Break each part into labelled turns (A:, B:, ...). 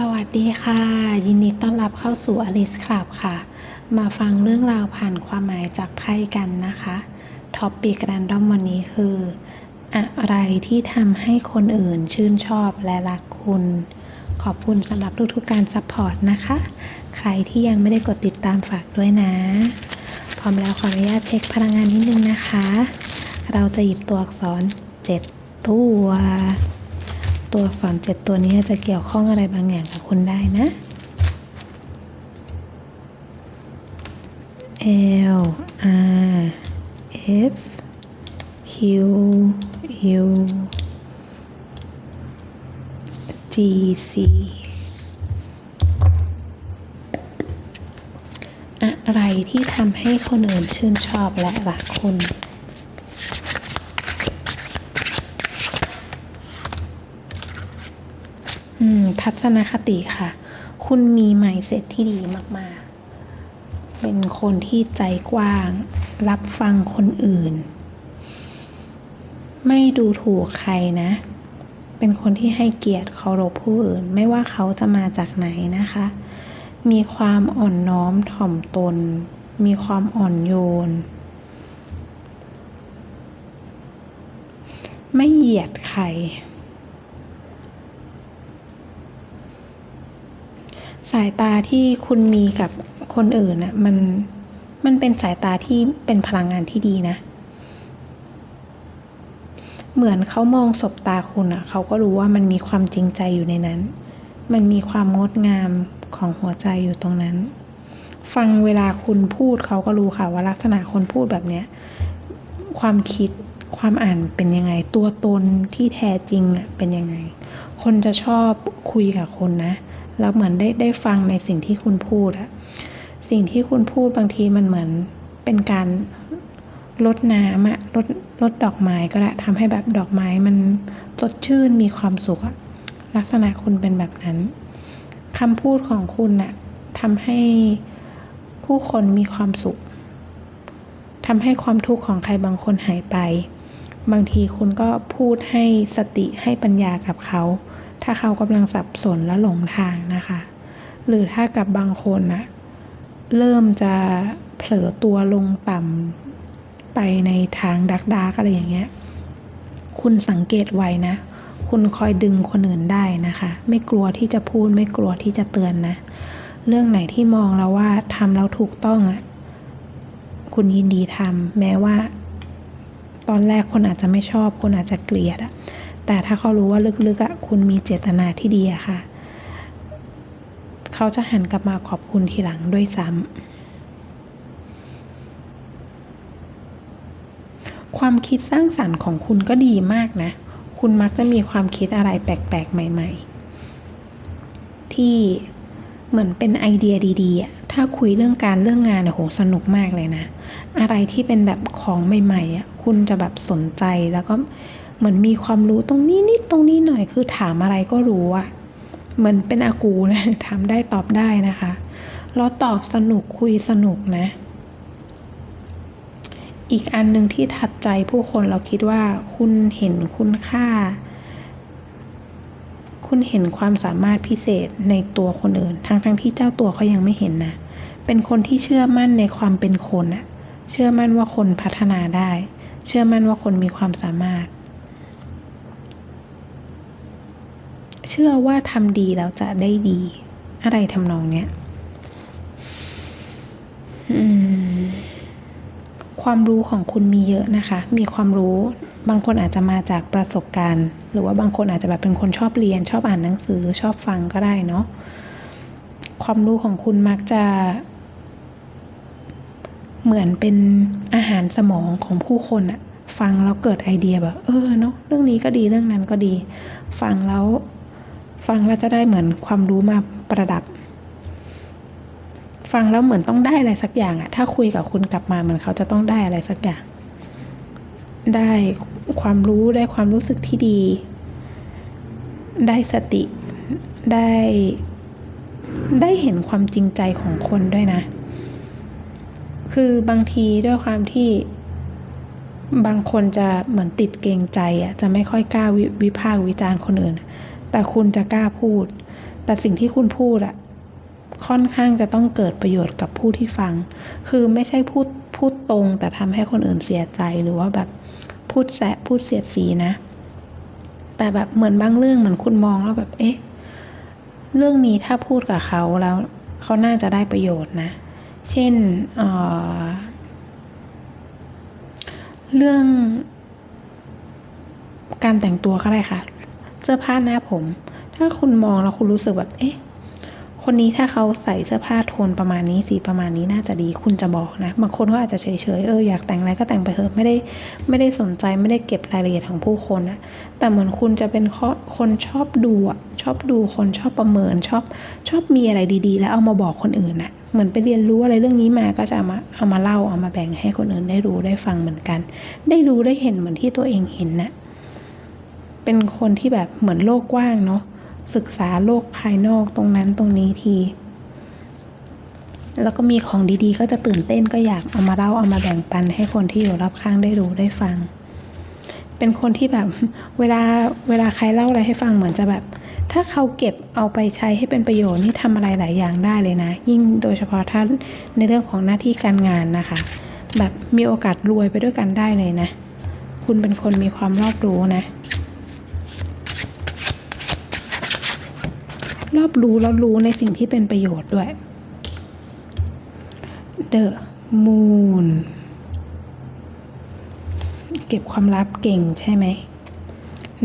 A: สวัสดีค่ะ ยินดีต้อนรับเข้าสู่อลิสคลับค่ะ มาฟังเรื่องราวผ่านความหมายจากไพ่กันนะคะท็อปปิกแรนดอมวันนี้คือ อะไรที่ทำให้คนอื่นชื่นชอบและรักคุณ ขอบคุณสำหรับทุกๆการซัพพอร์ตนะคะ ใครที่ยังไม่ได้กดติดตามฝากด้วยนะ พร้อมแล้วขออนุญาตเช็คพลังงานนิดนึงนะคะ เราจะหยิบตัวอักษร 7 ตัว ตัวอักษร7ตัวนี้จะเกี่ยวข้องอะไรบางอย่างกับคุณได้นะ L R F Q U G C อะไรที่ทำให้คนอื่นชื่นชอบและรักคุณ อืม ทัศนคติค่ะ คุณมีไมเซ็ตที่ดีมาก ๆ เป็นคนที่ใจกว้าง รับฟังคนอื่น ไม่ดูถูกใครนะ เป็นคนที่ให้เกียรติเคารพผู้อื่น ไม่ว่าเขาจะมาจากไหนนะคะ มีความอ่อนน้อมถ่อมตน มีความอ่อนโยน ไม่เหยียดใคร สายตาที่คุณมีกับคนอื่นน่ะมันมันเป็นสายตาที่เป็นพลังงานที่ดีนะ เหมือนเขามองสบตาคุณอะเขาก็รู้ว่ามันมีความจริงใจอยู่ในนั้น มันมีความงดงามของหัวใจอยู่ตรงนั้น ฟังเวลาคุณพูดเขาก็รู้ค่ะว่าลักษณะคนพูดแบบเนี้ยความคิดความอ่านเป็นยังไง ตัวตนที่แท้จริงอะเป็นยังไง คนจะชอบคุยกับคนนะ แล้วเหมือนได้ได้ฟังในสิ่งที่คุณพูดอะสิ่งที่คุณพูดบางทีมันเหมือนเป็นการลดน้ำอะลดลดดอกไม้ก็ได้ทำให้แบบดอกไม้มันสดชื่นมีความสุขอะลักษณะคุณเป็นแบบนั้นคำพูดของคุณน่ะทำให้ผู้คนมีความสุขทำให้ความทุกข์ของใครบางคนหายไป บางทีคุณก็พูดให้สติให้ปัญญากับเขา ถ้าเขากำลังสับสนและหลงทางนะคะ หรือถ้ากับบางคนนะเริ่มจะเผลอตัวลงต่ำไปในทางดักดากอะไรอย่างเงี้ย คุณสังเกตไว้นะ คุณคอยดึงคนอื่นได้นะคะ ไม่กลัวที่จะพูดไม่กลัวที่จะเตือนนะ เรื่องไหนที่มองแล้วว่าทำแล้วถูกต้องอะ่ะ คุณยินดีทำแม้ว่า ตอนแรกคนอาจจะไม่ชอบ คนอาจจะเกลียดอะ แต่ถ้าเขารู้ว่าลึกๆอะคุณมีเจตนาที่ดีอะค่ะ เขาจะหันกลับมาขอบคุณทีหลังด้วยซ้ำความคิดสร้างสรรค์ของคุณก็ดีมากนะ คุณมักจะมีความคิดอะไรแปลกๆ ใหม่ ๆ ที่เหมือนเป็นไอเดียดีๆอะถ้าคุยเรื่องการเรื่องงานโหสนุกมากเลยนะ อะไรที่เป็นแบบของใหม่ๆอะคุณจะแบบสนใจแล้วก็ เหมือนมีความรู้ตรงนี้นิดตรงนี้หน่อยคือถามอะไรก็รู้อะเหมือนเป็นอากูเลยถามได้ตอบได้นะคะแล้วตอบสนุกคุยสนุกนะ อีกอันหนึ่งที่ทัดใจผู้คนเราคิดว่าคุณเห็นคุณค่า คุณเห็นความสามารถพิเศษในตัวคนอื่น ทั้งทั้งที่เจ้าตัวเขายังไม่เห็นนะ เป็นคนที่เชื่อมั่นในความเป็นคนอะเชื่อมั่นว่าคนพัฒนาได้ เชื่อมั่นว่าคนมีความสามารถ ชื่อว่าทำดีแล้วจะได้ดี อะไรทำนองเนี้ยความรู้ของคุณมีเยอะนะคะ มีความรู้บางคนอาจจะมาจากประสบการณ์ หรือว่าบางคนอาจจะแบบเป็นคนชอบเรียน ชอบอ่านหนังสือ ชอบฟังก็ได้เนาะความรู้ของคุณมักจะ เหมือนเป็นอาหารสมองของผู้คนอะฟังแล้วเกิดไอเดียแบบ เออเนาะเรื่องนี้ก็ดีเรื่องนั้นก็ดี ฟังแล้ว ฟังแล้วจะได้เหมือนความรู้มาประดับ ฟังแล้วเหมือนต้องได้อะไรสักอย่างอะถ้าคุยกับคุณกลับมาเหมือนเขาจะต้องได้อะไรสักอย่าง ได้ความรู้ได้ความรู้สึกที่ดี ได้สติ ได้ได้เห็นความจริงใจของคนด้วยนะ คือบางทีด้วยความที่บางคนจะเหมือนติดเกรงใจอะจะไม่ค่อยกล้าวิวพากษ์วิจารณ์คนอื่น แต่คุณจะกล้าพูด แต่สิ่งที่คุณพูดอะค่อนข้างจะต้องเกิดประโยชน์กับผู้ที่ฟัง คือไม่ใช่พูดพูดตรง แต่ทำให้คนอื่นเสียใจหรือว่าแบบพูดแสะพูดเสียดสีนะ แต่แบบเหมือนบางเรื่องเหมือนคุณมองแล้วแบบ เอ๊ะ เรื่องนี้ถ้าพูดกับเขาแล้วเขาน่าจะได้ประโยชน์นะ เช่นเออเรื่องการแต่งตัวก็ได้ค่ะ เสื้อผ้าหน้าผม ถ้าคุณมองแล้วคุณรู้สึกแบบเอ๊ะคนนี้ถ้าเขาใส่เสื้อผ้าโทนประมาณนี้สีประมาณนี้น่าจะดีคุณจะบอกนะ บางคนก็อาจจะเฉยๆเอออยากแต่งอะไรก็แต่งไปเถอะไม่ได้ไม่ได้สนใจไม่ได้เก็บรายละเอียดของผู้คนอะแต่เหมือนคุณจะเป็นคนชอบดูอะชอบดูคนชอบประเมินชอบชอบมีอะไรดีๆ แล้วเอามาบอกคนอื่นอะเหมือนไปเรียนรู้อะไรเรื่องนี้มาก็จะเอามาเอามาเล่าเอามาแบ่งให้คนอื่นได้รู้ได้ฟังเหมือนกัน ได้รู้ได้เห็นเหมือนที่ตัวเองเห็นน่ะ เป็นคนที่แบบเหมือนโลกกว้างเนาะศึกษาโลกภายนอกตรงนั้นตรงนี้ที แล้วก็มีของดีๆ ก็จะตื่นเต้นก็อยากเอามาเล่าเอามาแบ่งปันให้คนที่อยู่รอบข้างได้รู้ได้ฟัง เป็นคนที่แบบเวลาเวลาใครเล่าอะไรให้ฟังเหมือนจะแบบ ถ้าเขาเก็บเอาไปใช้ให้เป็นประโยชน์นี่ทำอะไรหลายอย่างได้เลยนะ ยิ่งโดยเฉพาะถ้าในเรื่องของหน้าที่การงานนะคะ แบบมีโอกาสรวยไปด้วยกันได้เลยนะ คุณเป็นคนมีความรอบรู้นะ รอบรู้แล้วรู้ในสิ่งที่เป็นประโยชน์ด้วย The Moon เก็บความลับเก่งใช่ไหม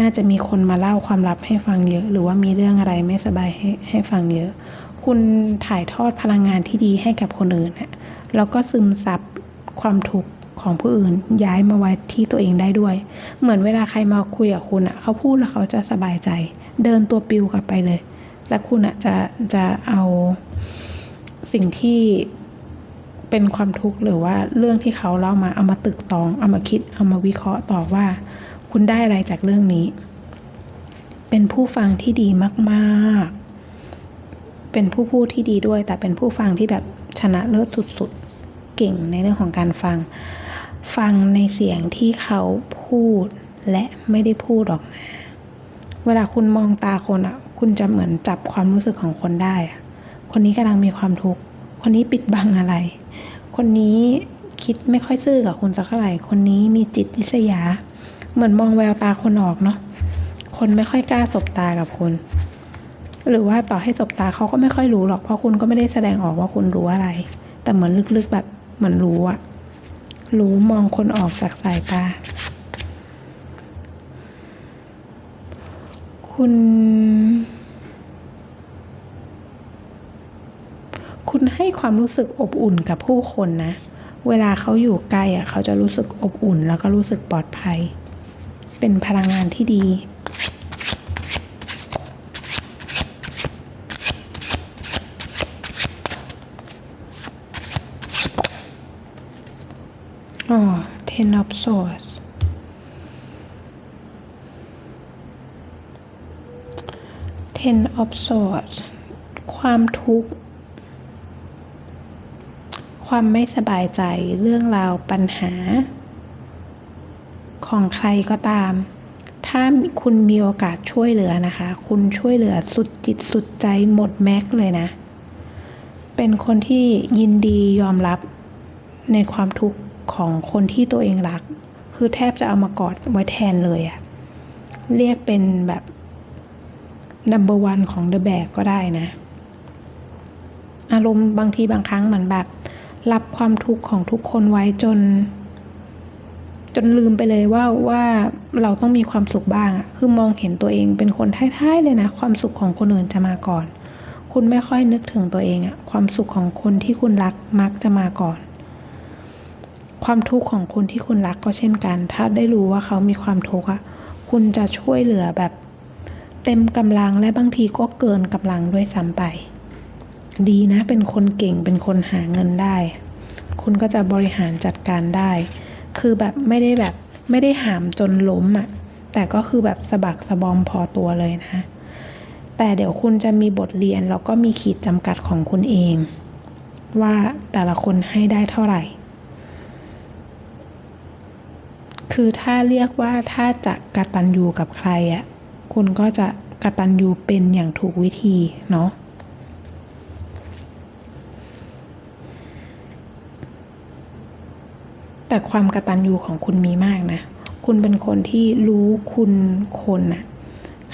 A: น่าจะมีคนมาเล่าความลับให้ฟังเยอะ หรือว่ามีเรื่องอะไรไม่สบายให้ให้ฟังเยอะ คุณถ่ายทอดพลังงานที่ดีให้กับคนอื่นนะแล้วก็ซึมซับความทุกข์ของผู้อื่นย้ายมาไว้ที่ตัวเองได้ด้วย เหมือนเวลาใครมาคุยกับคุณอะ เขาพูดแล้วเขาจะสบายใจ เดินตัวปิวกลับไปเลย และคุณอะจะจะเอาสิ่งที่เป็นความทุกข์หรือว่าเรื่องที่เขาเล่ามาเอามาตึกตอง เอามาคิด เอามาวิเคราะห์ต่อว่า คุณได้อะไรจากเรื่องนี้ เป็นผู้ฟังที่ดีมากๆ เป็นผู้พูดที่ดีด้วย แต่เป็นผู้ฟังที่แบบชนะเลิศสุดๆ เก่งในเรื่องของการฟัง ฟังในเสียงที่เขาพูดและไม่ได้พูดออกมา เวลาคุณมองตาคนอะ คุณจะเหมือนจับความรู้สึกของคนได้ คนนี้กำลังมีความทุกข์ คนนี้ปิดบังอะไร คนนี้คิดไม่ค่อยซื่อกับคุณสักเท่าไหร่ คนนี้มีจิตริษยา เหมือนมองแววตาคนออกเนาะ คนไม่ค่อยกล้าสบตากับคุณ หรือว่าต่อให้สบตาเขาก็ไม่ค่อยรู้หรอก เพราะคุณก็ไม่ได้แสดงออกว่าคุณรู้อะไร แต่เหมือนลึกๆแบบเหมือนรู้อะรู้มองคนออกจากสายตา คุณ คุณให้ความรู้สึกอบอุ่นกับผู้คนนะ เวลาเขาอยู่ใกล้อะเขาจะรู้สึกอบอุ่น แล้วก็รู้สึกปลอดภัย เป็นพลังงานที่ดีอ๋อ Ten of Swords Ten of Swords ความทุกข์ ความไม่สบายใจเรื่องราวปัญหา ของใครก็ตาม ถ้าคุณมีโอกาสช่วยเหลือนะคะ คุณช่วยเหลือสุดจิตสุดใจหมดแม็กซ์เลยนะ เป็นคนที่ยินดียอมรับในความทุกข์ของคนที่ตัวเองรัก คือแทบจะเอามากอดไว้แทนเลยอะเรียกเป็นแบบ number one ของ The Bag ก็ได้นะ อารมณ์บางทีบางครั้งเหมือนแบบ รับความทุกข์ของทุกคนไว้จน จนลืมไปเลยว่าว่าเราต้องมีความสุขบ้างอะคือมองเห็นตัวเองเป็นคนท้ายๆเลยนะ ความสุขของคนอื่นจะมาก่อน คุณไม่ค่อยนึกถึงตัวเองอะความสุขของคนที่คุณรักมักจะมาก่อนความทุกข์ของคนที่คุณรักก็เช่นกัน ถ้าได้รู้ว่าเขามีความทุกข์อะคุณจะช่วยเหลือแบบ เต็มกำลังและบางทีก็เกินกำลังด้วยซ้ำไป ดีนะเป็นคนเก่งเป็นคนหาเงินได้ คุณก็จะบริหารจัดการได้ คือแบบไม่ได้แบบไม่ได้หามจนล้มอะ่ะแต่ก็คือแบบสะบักสะบอมพอตัวเลยนะ แต่เดี๋ยวคุณจะมีบทเรียนแล้วก็มีขีดจำกัดของคุณเอง ว่าแต่ละคนให้ได้เท่าไหร่ คือถ้าเรียกว่าถ้าจะกระตัญญูกับใครอะ่ะ คุณก็จะกระตัญญูเป็นอย่างถูกวิธีเนาะแต่ความกระตัญญูของคุณมีมากนะ คุณเป็นคนที่รู้คุณคนน่ะ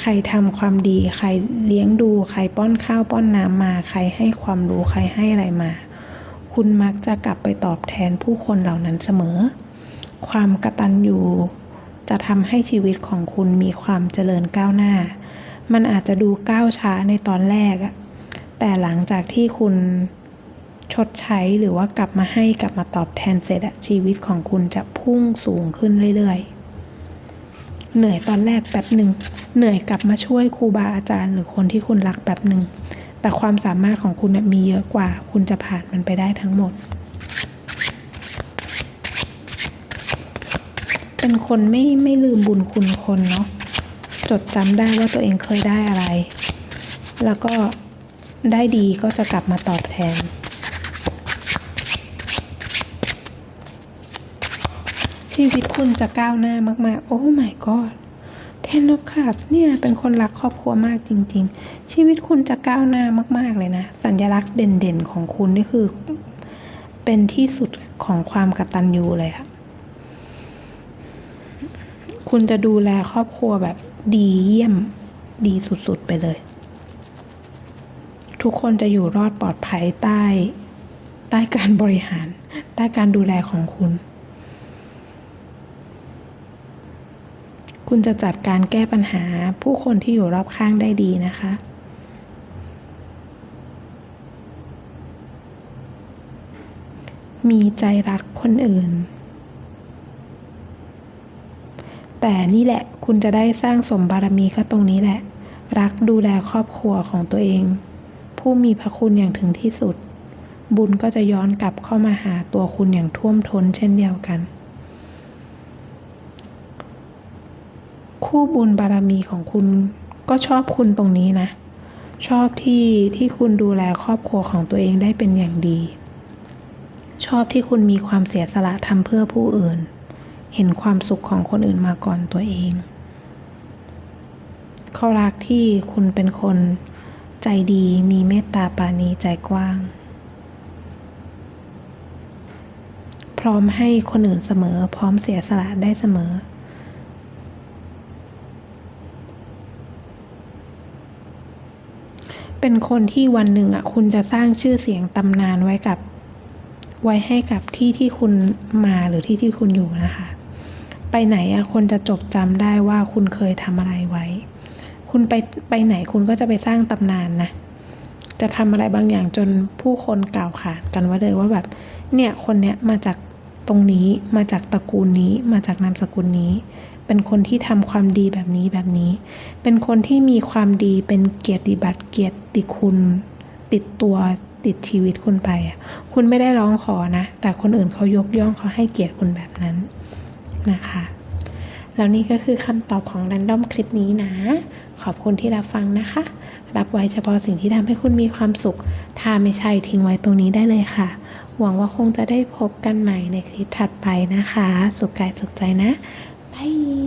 A: ใครทำความดี ใครเลี้ยงดู ใครป้อนข้าวป้อนน้ำมา ใครให้ความรู้ ใครให้อะไรมา คุณมักจะกลับไปตอบแทนผู้คนเหล่านั้นเสมอ ความกระตัญญู จะทำให้ชีวิตของคุณมีความเจริญก้าวหน้า มันอาจจะดูก้าวช้าในตอนแรกอะแต่หลังจากที่คุณชดใช้หรือว่ากลับมาให้กลับมาตอบแทนเสร็จอะชีวิตของคุณจะพุ่งสูงขึ้นเรื่อยๆ เหนื่อยตอนแรกแป๊บหนึ่งเหนื่อยกลับมาช่วยครูบาอาจารย์ หรือคนที่คุณรักแป๊บหนึ่งแต่ความสามารถของคุณมีเยอะกว่า คุณจะผ่านมันไปได้ทั้งหมด เป็นคนไม่ไม่ลืมบุญคุณคนเนาะจดจำได้ว่าตัวเองเคยได้อะไร แล้วก็ได้ดีก็จะกลับมาตอบแทน ชีวิตคุณจะก้าวหน้ามาก ๆ โอ้ my god เทนนกขับเนี่ยเป็นคนรักครอบครัวมากจริง ๆ ชีวิตคุณจะก้าวหน้ามาก ๆ เลยนะ สัญลักษณ์เด่น ๆ ของคุณนี่คือ เป็นที่สุดของความกตัญญูเลยอะ คุณจะดูแลครอบครัวแบบดีเยี่ยมดีสุดๆไปเลย ทุกคนจะอยู่รอดปลอดภัยใต้ ใต้การบริหาร ใต้การดูแลของคุณ คุณจะจัดการแก้ปัญหาผู้คนที่อยู่รอบข้างได้ดีนะคะมีใจรักคนอื่น แต่นี่แหละคุณจะได้สร้างสมบารมีก็ตรงนี้แหละ รักดูแลครอบครัวของตัวเอง ผู้มีพระคุณอย่างถึงที่สุด บุญก็จะย้อนกลับเข้ามาหาตัวคุณอย่างท่วมท้นเช่นเดียวกัน คู่บุญบารมีของคุณก็ชอบคุณตรงนี้นะ ชอบที่ที่คุณดูแลครอบครัวของตัวเองได้เป็นอย่างดี ชอบที่คุณมีความเสียสละทำเพื่อผู้อื่น เห็นความสุขของคนอื่นมาก่อนตัวเอง เขารักที่คุณเป็นคนใจดีมีเมตตาปาณีใจกว้าง พร้อมให้คนอื่นเสมอ พร้อมเสียสละได้เสมอ เป็นคนที่วันหนึ่งอะคุณจะสร้างชื่อเสียงตำนานไว้กับไว้ให้กับที่ที่คุณมาหรือที่ที่คุณอยู่นะคะ ไปไหนอะคนจะจดจำได้ว่าคุณเคยทำอะไรไว้ คุณไปไปไหนคุณก็จะไปสร้างตำนานนะ จะทำอะไรบางอย่างจนผู้คนกล่าวขานกันไว้เลยว่าแบบ เนี่ยคนเนี้ยมาจากตรงนี้ มาจากตระกูลนี้ มาจากนามสกุลนี้ เป็นคนที่ทำความดีแบบนี้แบบนี้ เป็นคนที่มีความดีเป็นเกียรติบัตรเกียรติคุณ ติดตัวติดชีวิตคุณไปอะคุณไม่ได้ร้องขอนะ แต่คนอื่นเขายกย่องเขาให้เกียรติคุณแบบนั้น นะคะ แล้วนี่ก็คือคำตอบของ r รนดอมคลิปนี้นะ ขอบคุณที่รับฟังนะคะ รับไว้เฉพาะสิ่งที่ทำให้คุณมีความสุข ถ้าไม่ใช่ทิ้งไว้ตรงนี้ได้เลยค่ะ หวังว่าคงจะได้พบกันใหม่ในคลิปถัดไปนะคะ สุขกายสุขใจนะบาย